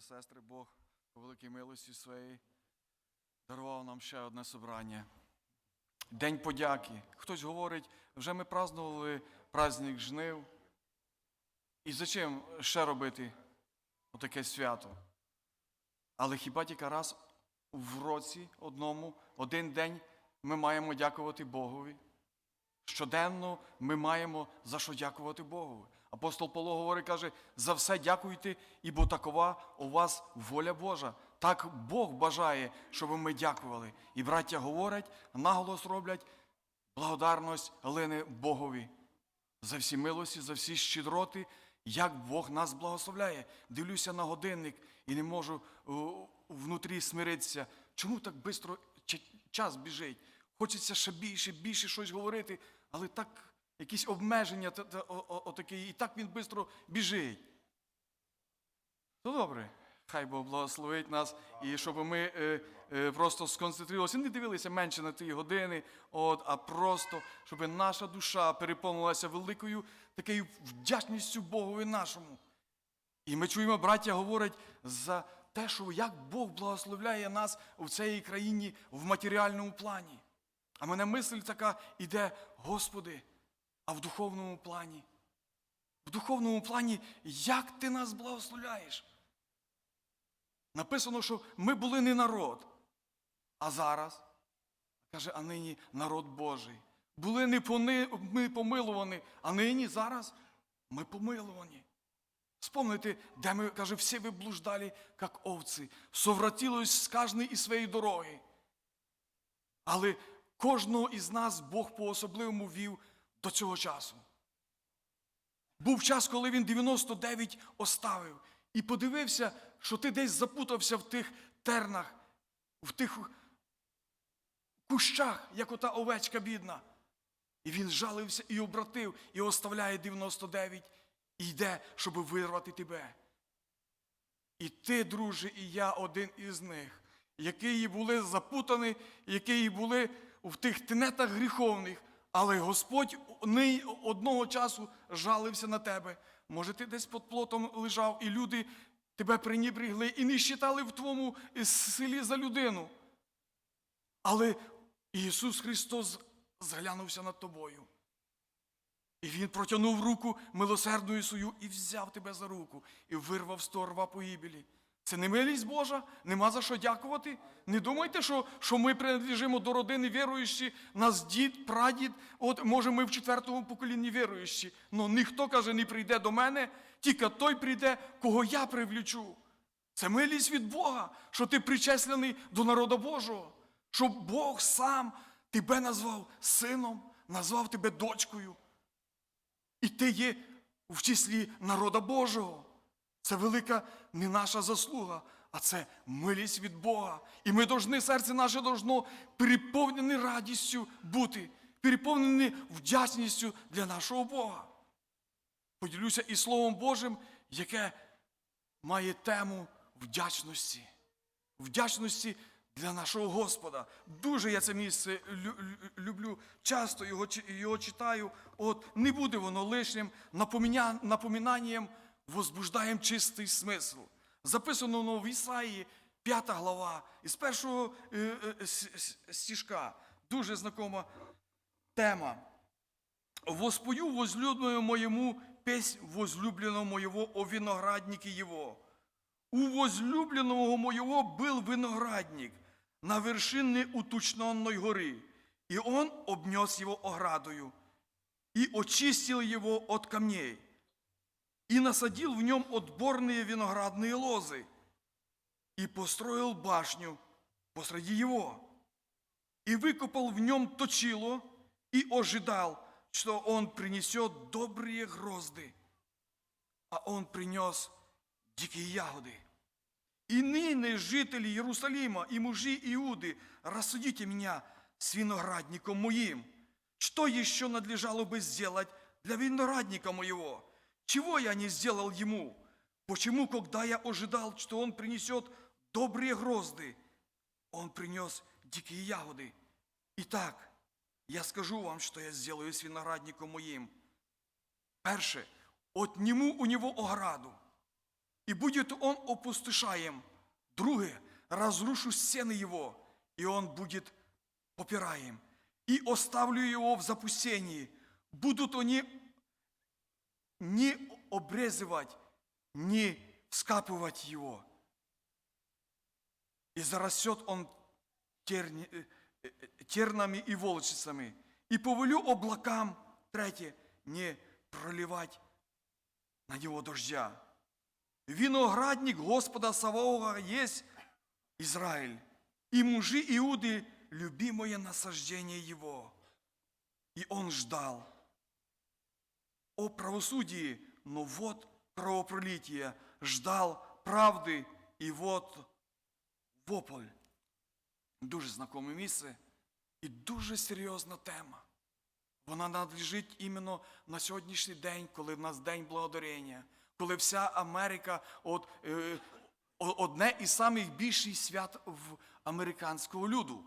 і сестри, Бог по великій милості своєї дарував нам ще одне собрання. День подяки. Хтось говорить, вже ми празднували праздник жнив. І зачем ще робити отаке свято? Але хіба тільки раз в році одному, один день ми маємо дякувати Богові? Щоденно ми маємо за що дякувати Богові. Апостол Павло говорить, каже, за все дякуйте, ібо такова у вас воля Божа. Так Бог бажає, щоб ми дякували. І браття говорять, наголос роблять, благодарність лине Богові. За всі милості, за всі щедроти, як Бог нас благословляє. Дивлюся на годинник і не можу о, внутрі смиритися. Чому так швидко час біжить? Хочеться ще більше, більше щось говорити, але так якісь обмеження та- та- о- о- отакі, і так він швидко біжить. Ну добре, хай Бог благословить нас, і щоб ми е, е, просто сконцентрувалися, не дивилися менше на ті години, от, а просто, щоб наша душа переповнилася великою такою вдячністю Богові нашому. І ми чуємо, браття говорять за те, що як Бог благословляє нас в цій країні в матеріальному плані. А мене мисль така іде, Господи, а в духовному плані. В духовному плані, як ти нас благословляєш? Написано, що ми були не народ, а зараз, каже, а нині народ Божий. Були не пони, ми помилувані, а нині зараз ми помилувані. Вспомните, де ми, каже, всі ви блуждали, як овці, совратилось з кожної із своєї дороги. Але кожного із нас Бог по-особливому вів до цього часу. Був час, коли він 99 оставив, і подивився, що ти десь запутався в тих тернах, в тих кущах, як ота овечка бідна. І він жалився і обратив, і оставляє 99, і йде, щоб вирвати тебе. І ти, друже, і я один із них, які були запутані, які були в тих тенетах гріховних, але Господь одного часу жалився на тебе. Може, ти десь під плотом лежав, і люди тебе пренібрігли і не считали в твоєму селі за людину. Але Ісус Христос зглянувся над тобою. І Він протягнув руку милосердною свою і взяв тебе за руку, і вирвав з того рва погибелі. Це не милість Божа, нема за що дякувати. Не думайте, що, що ми принадлежимо до родини віруючі, нас дід, прадід, от може ми в четвертому поколінні віруючі. Но ніхто каже, не прийде до мене, тільки той прийде, кого я привлічу. Це милість від Бога, що ти причеслений до народу Божого, що Бог сам тебе назвав сином, назвав тебе дочкою. І ти є в числі народа Божого. Це велика не наша заслуга, а це милість від Бога. І ми должны, серце наше должно переповнене радістю бути, переповнене вдячністю для нашого Бога. Поділюся і Словом Божим, яке має тему вдячності. Вдячності для нашого Господа. Дуже я це місце лю- лю- люблю, часто його, його читаю. От не буде воно лишнім напоміня- напоминанням, возбуждаємо чистий смисл. Записано в Ісаї, 5 глава, із першого е, е, с- с- Дуже знакома тема. Воспою возлюбленному моему песнь возлюбленного моего о винограднике его. У возлюбленного моего был виноградник на вершине уточненной горы, и он обнес его оградою, и очистил его от камней, и насадил в нем отборные виноградные лозы, и построил башню посреди его, и выкопал в нем точило, и ожидал, что он принесет добрые грозды, а он принес дикие ягоды. И ныне, жители Иерусалима и мужи Иуды, рассудите меня с виноградником моим. Что еще надлежало бы сделать для виноградника моего? Чего я не сделал ему? Почему, когда я ожидал, что он принесет добрые грозды, он принес дикие ягоды? Итак, я скажу вам, что я сделаю с виноградником моим. Перше, отниму у него ограду, и будет он опустошаем. Друге, разрушу стены его, и он будет попираем. И оставлю его в запустении. Будут они не обрезывать, не вскапывать его. И зарастет он терни- э, э, тернами и волчицами. И повелю облакам, третє, не проливать на него дождя. Виноградник Господа Саваоха есть Израиль, и мужи Иуды – любимое насаждение его. И он ждал о правосудии, но вот кровопролитие, ждал правди, і вот вопль. Дуже знакоме місце і дуже серйозна тема. Вона надлежить іменно на сьогоднішній день, коли в нас День благодарення, коли вся Америка, от, е, одне із самих більших свят в американського люду.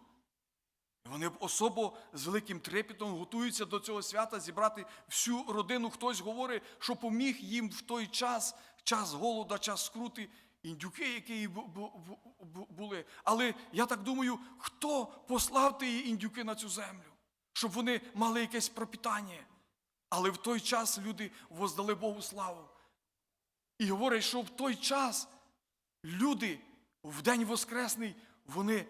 Вони особо з великим трепетом готуються до цього свята зібрати всю родину. Хтось говорить, що поміг їм в той час, час голода, час скрути, індюки, які бу- бу- бу- бу- були. Але я так думаю, хто послав ті індюки на цю землю, щоб вони мали якесь пропитання. Але в той час люди воздали Богу славу. І говорять, що в той час люди в День Воскресний, вони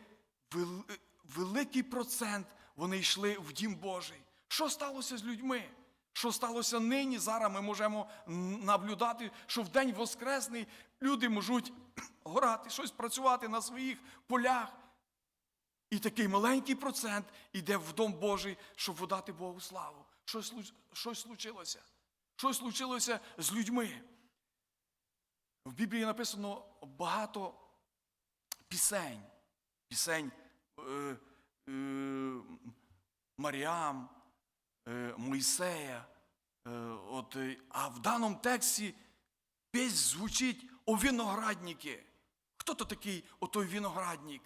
великий процент вони йшли в Дім Божий. Що сталося з людьми? Що сталося нині? Зараз ми можемо наблюдати, що в День Воскресний люди можуть горати, щось працювати на своїх полях. І такий маленький процент іде в Дом Божий, щоб подати Богу славу. Щось, щось случилося. Щось случилося з людьми. В Біблії написано багато пісень. Пісень е, е, Маріам, е, Мойсея. Е, а в даному тексті піснь звучить о винограднике. Хто то такий отой виноградник?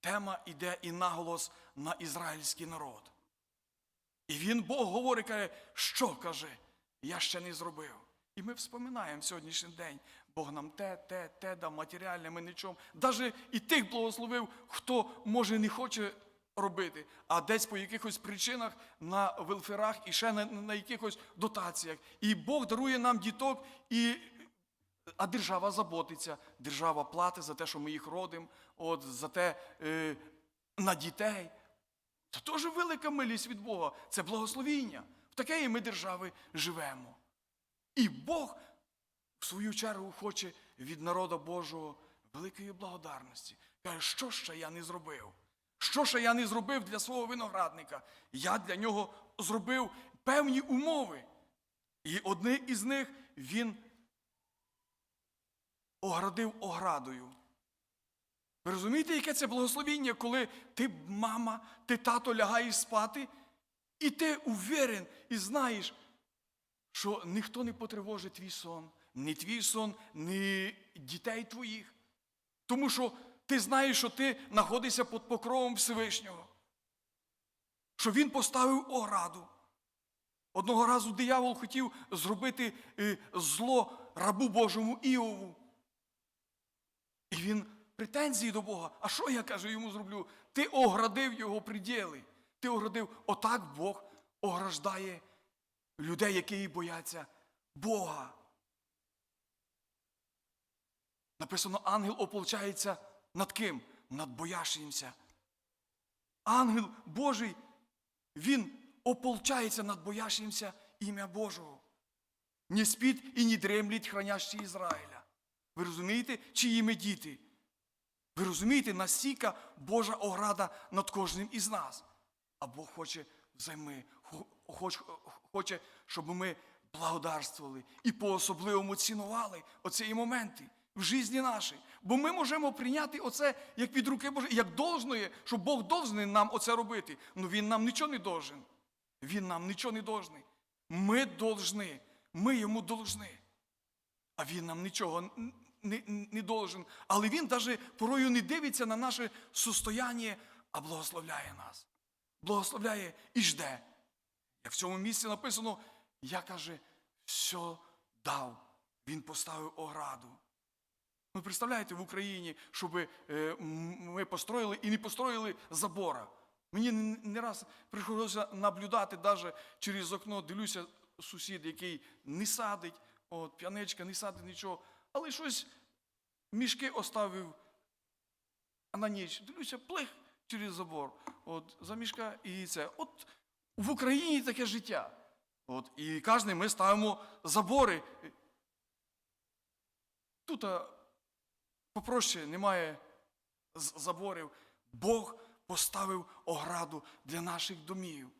Тема іде і наголос на ізраїльський народ. І він Бог говорить, каже, що каже, я ще не зробив. І ми вспоминаємо сьогоднішній день. Бог нам те, те, те дав матеріальне, ми нічого. Даже і тих благословив, хто може не хоче робити, а десь по якихось причинах на велферах і ще на, на якихось дотаціях. І Бог дарує нам діток, і, а держава заботиться. Держава платить за те, що ми їх родимо, от, за те е, на дітей. Це теж велика милість від Бога. Це благословіння. В такої ми держави живемо. І Бог, в свою чергу, хоче від народу Божого великої благодарності. Каже, що ще я не зробив? Що ще я не зробив для свого виноградника? Я для нього зробив певні умови. І одне із них він оградив оградою. Ви розумієте, яке це благословіння, коли ти, мама, ти тато лягаєш спати, і ти уверен і знаєш, що ніхто не потривожить твій сон, ні твій сон, ні дітей твоїх. Тому що ти знаєш, що ти знаходишся під покровом Всевишнього. Що він поставив ограду. Одного разу диявол хотів зробити е, зло рабу Божому Іову. І він претензії до Бога. А що я каже йому зроблю? Ти оградив його приділи. Ти оградив. Отак Бог ограждає людей, які бояться Бога. Написано, ангел ополчається над ким? Над боящимся. Ангел Божий, він ополчається над боящимся ім'я Божого. Не спить і не дремлять хранящі Ізраїля. Ви розумієте, чиї ми діти? Ви розумієте, настільки Божа ограда над кожним із нас. А Бог хоче взайми, хоче, щоб ми благодарствували і по-особливому цінували оці моменти в житті нашій. Бо ми можемо прийняти оце як від руки Божої, як должне, що Бог должний нам оце робити. Ну Він нам нічого не должен. Він нам нічого не должний. Ми должны, ми йому должны. А він нам нічого не, не должен. Але він навіть порою не дивиться на наше состояння, а благословляє нас. Благословляє і жде. Як в цьому місці написано, я каже, все дав він поставив ограду. Ви представляєте в Україні, щоб е, ми построїли і не построїли забора. Мені не раз приходилося наблюдати, навіть через окно дивлюся, сусід, який не садить, от, п'яничка, не садить нічого, але щось мішки оставив на ніч. Дивлюся, плих через забор. От, за мішка і це. От в Україні таке життя. От, і кожен ми ставимо забори. Тут попроще немає заборів. Бог поставив ограду для наших домів.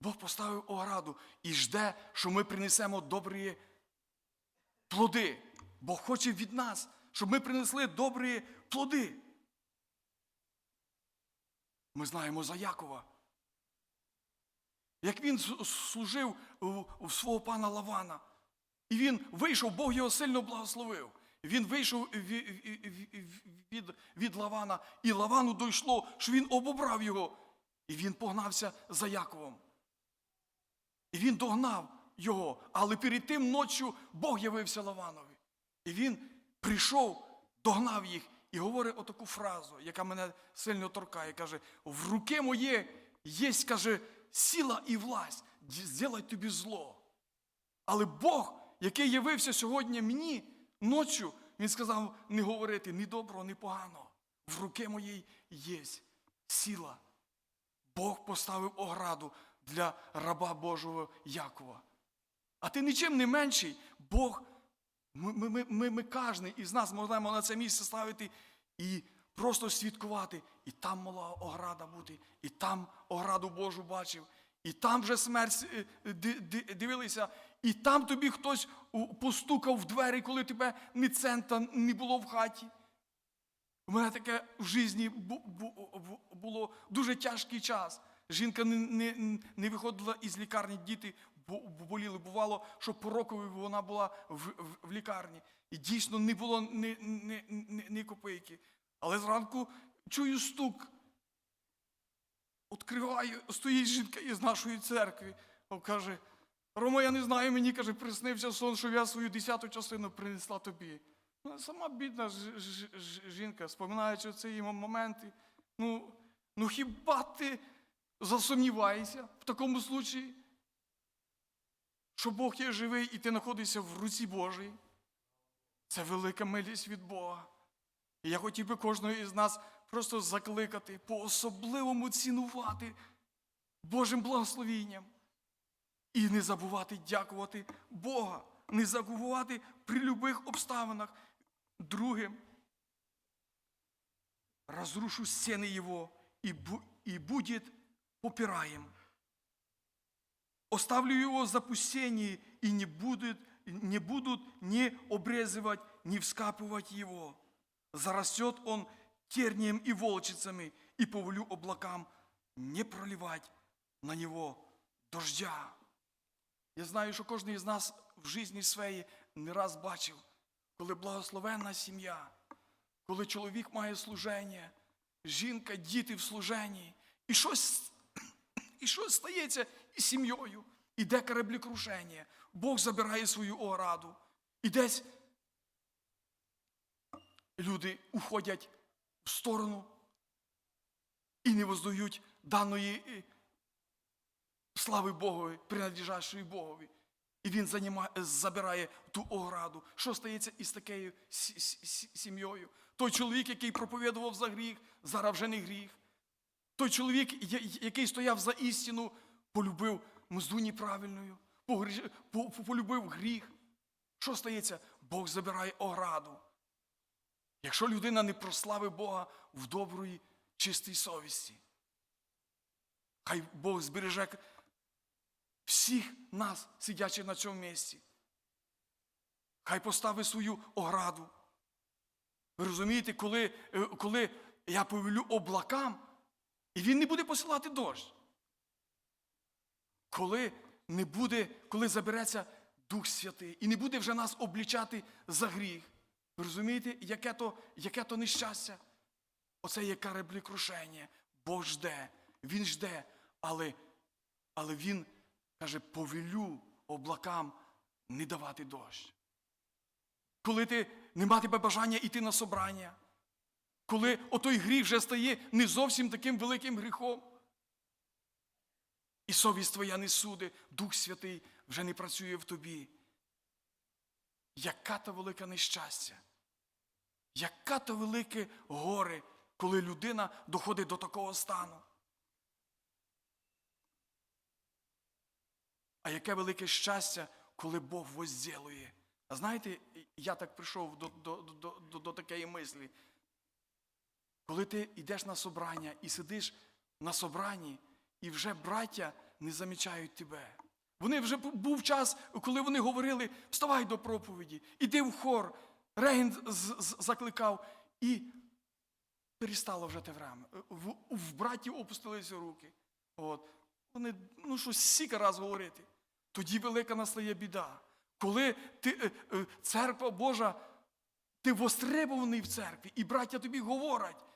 Бог поставив ограду і жде, що ми принесемо добрі плоди. Бог хоче від нас, щоб ми принесли добрі плоди. Ми знаємо за Якова. Як він служив у, свого пана Лавана. І він вийшов, Бог його сильно благословив. Він вийшов ві- ві- ві- від, від Лавана, і Лавану дійшло, що він обобрав його. І він погнався за Яковом. І він догнав його. Але перед тим ночі Бог явився Лаванові. І він прийшов, догнав їх і говорить отаку фразу, яка мене сильно торкає. Каже: в руки моє є, каже, сила і власть, зробити тобі зло. Але Бог, який явився сьогодні мені ночі, він сказав не говорити ні доброго, ні поганого. В руки моїй є сила. Бог поставив ограду для раба Божого Якова. А ти нічим не менший. Бог, ми, ми, ми, ми, кожен із нас можемо на це місце ставити і просто свідкувати. І там мала ограда бути, і там ограду Божу бачив, і там вже смерть е, ди- ди- дивилися, і там тобі хтось постукав в двері, коли тебе ні цента не було в хаті. У мене таке в житті бу- бу- бу- було дуже тяжкий час. Жінка не, не, не виходила із лікарні, діти боліли. Бувало, що по рокові вона була в, в, в лікарні. І дійсно не було ні, ні, ні, ні копейки. Але зранку чую стук. Откриваю, стоїть жінка із нашої церкви. Каже, Рома, я не знаю, мені каже, приснився сон, що я свою десяту частину принесла тобі. Ну, сама бідна ж- ж- ж- жінка, споминаючи ці моменти. Ну, ну хіба ти засумніваєшся в такому случаї? Що Бог є живий і ти знаходишся в руці Божій? Це велика милість від Бога. І я хотів би кожного із нас просто закликати, по-особливому цінувати Божим благословінням. І не забувати дякувати Бога, не забувати при любих обставинах. Другим, разрушу стены его, и, бу- и будет попираем. Оставлю его в запустении, и не будут, не будут ни обрезывать, ни вскапывать его. Зарастет он тернием и волчицами, и повелю облакам не проливать на него дождя. Я знаю, що кожен із нас в житті своїй не раз бачив, коли благословенна сім'я, коли чоловік має служення, жінка, діти в служенні, і щось, і щось стається із сім'єю, іде кораблекрушення, Бог забирає свою ограду, і десь люди уходять в сторону і не воздають даної е, слави Богові, принадлежащої Богові. І він заніма- забирає ту ограду. Що стається із такою сі- сі- сі- сім'єю? Той чоловік, який проповідував за гріх, зараз вже не гріх. Той чоловік, який стояв за істину, полюбив мзду неправильною, полюбив гріх. Що стається? Бог забирає ограду. Якщо людина не прославить Бога в доброї, чистій совісті. Хай Бог збереже всіх нас, сидячих на цьому місці. Хай поставить свою ограду. Ви розумієте, коли, е, коли я повелю облакам, і він не буде посилати дощ. Коли не буде, коли забереться Дух Святий, і не буде вже нас облічати за гріх. Ви розумієте, яке то, яке то нещастя? Оце є кораблекрушення. Бог жде, Він жде, але, але Він каже, повелю облакам не давати дощ. Коли ти не матиме бажання йти на собрання, коли отой гріх вже стає не зовсім таким великим гріхом. І совість твоя не суди, Дух Святий вже не працює в тобі. Яка то велике нещастя, яка то велике горе, коли людина доходить до такого стану. А яке велике щастя, коли Бог возділує. А знаєте, я так прийшов до, до, до, до, до такої мислі. Коли ти йдеш на собрання і сидиш на собранні, і вже браття не замічають тебе. Вони вже був час, коли вони говорили: вставай до проповіді, іди в хор. З- закликав, і перестало вже те время. В, в братів опустилися руки. От. Вони, ну що, сіка раз говорити. Тоді велика настає біда. Коли ти, е, е, церква Божа, ти востребований в церкві, і браття тобі говорять,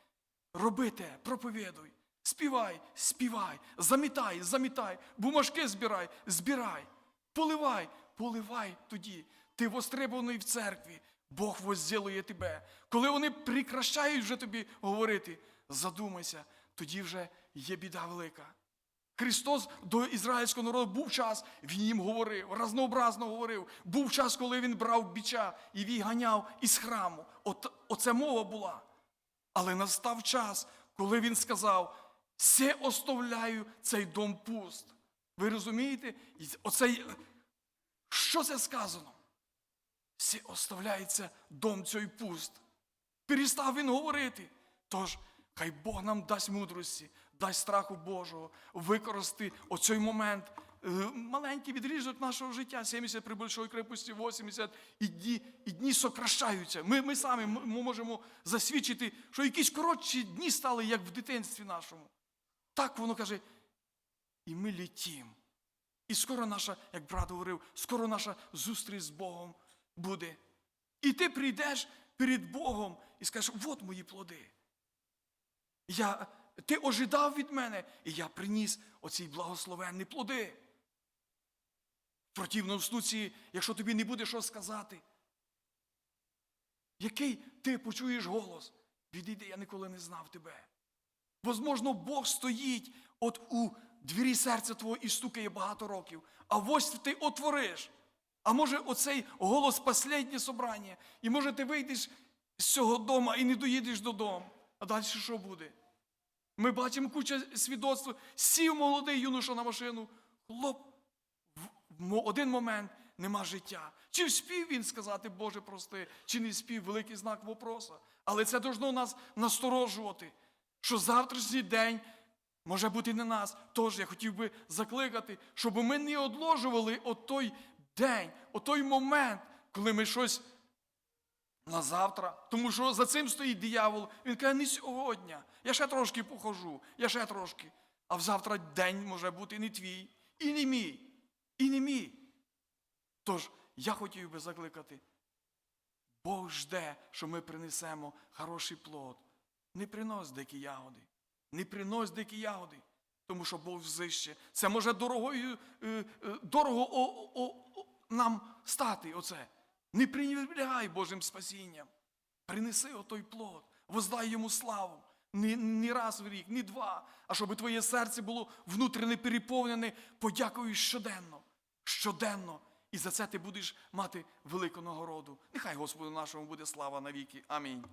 роби те, проповідуй, співай, співай, замітай, замітай, бумажки збирай, збирай, поливай, поливай тоді. Ти востребований в церкві, Бог возділує тебе. Коли вони прикращають вже тобі говорити, задумайся, тоді вже є біда велика. Христос до ізраїльського народу був час, він їм говорив, разнообразно говорив. Був час, коли він брав бича і він ганяв із храму. От, оце мова була. Але настав час, коли він сказав: все оставляю цей дом пуст. Ви розумієте? І Оцей, що це сказано? Все оставляється дом цей пуст. Перестав він говорити. Тож, хай Бог нам дасть мудрості, дасть страху Божого, використати оцей момент. е, Маленький відрізок нашого життя, 70 при большої крепості, 80, і дні, і дні сокращаються. Ми, ми самі ми можемо засвідчити, що якісь коротші дні стали, як в дитинстві нашому. Так воно каже, і ми літім. І скоро наша, як брат говорив, скоро наша зустріч з Богом буде. І ти прийдеш перед Богом і скажеш, от мої плоди. Я, ти ожидав від мене, і я приніс оці благословенні плоди. В противному случаї, якщо тобі не буде що сказати, який ти почуєш голос? Відійди, я ніколи не знав тебе. Возможно, Бог стоїть от у двері серця твого і стукає багато років. А ось ти отвориш. А може, оцей голос останнє собрання. І може ти вийдеш з цього дому і не доїдеш додому. А далі що буде? Ми бачимо куча свідоцтв. Сів молодий юноша на машину. Хлоп, в один момент нема життя. Чи вспів він сказати, Боже, прости, чи не спів, великий знак вопроса. Але це должно нас насторожувати, що завтрашній день може бути не нас. Тож я хотів би закликати, щоб ми не одложували от той день, от той момент, коли ми щось на завтра. Тому що за цим стоїть диявол. Він каже, не сьогодні. Я ще трошки похожу, я ще трошки. А завтра день може бути не твій, і не мій, і не мій. Тож я хотів би закликати. Бог жде, що ми принесемо хороший плод. Не принось дикі ягоди. Не принось дикі ягоди. Тому що Бог взище. Це може дорогою, е, е, дорого о, о, о, нам стати оце. Не пренебрегай Божим спасінням. Принеси отой плод, воздай йому славу. Не, не раз в рік, не два, а щоб твоє серце було внутрішне переповнене подякою щоденно. Щоденно. І за це ти будеш мати велику нагороду. Нехай Господу нашому буде слава навіки. Амінь.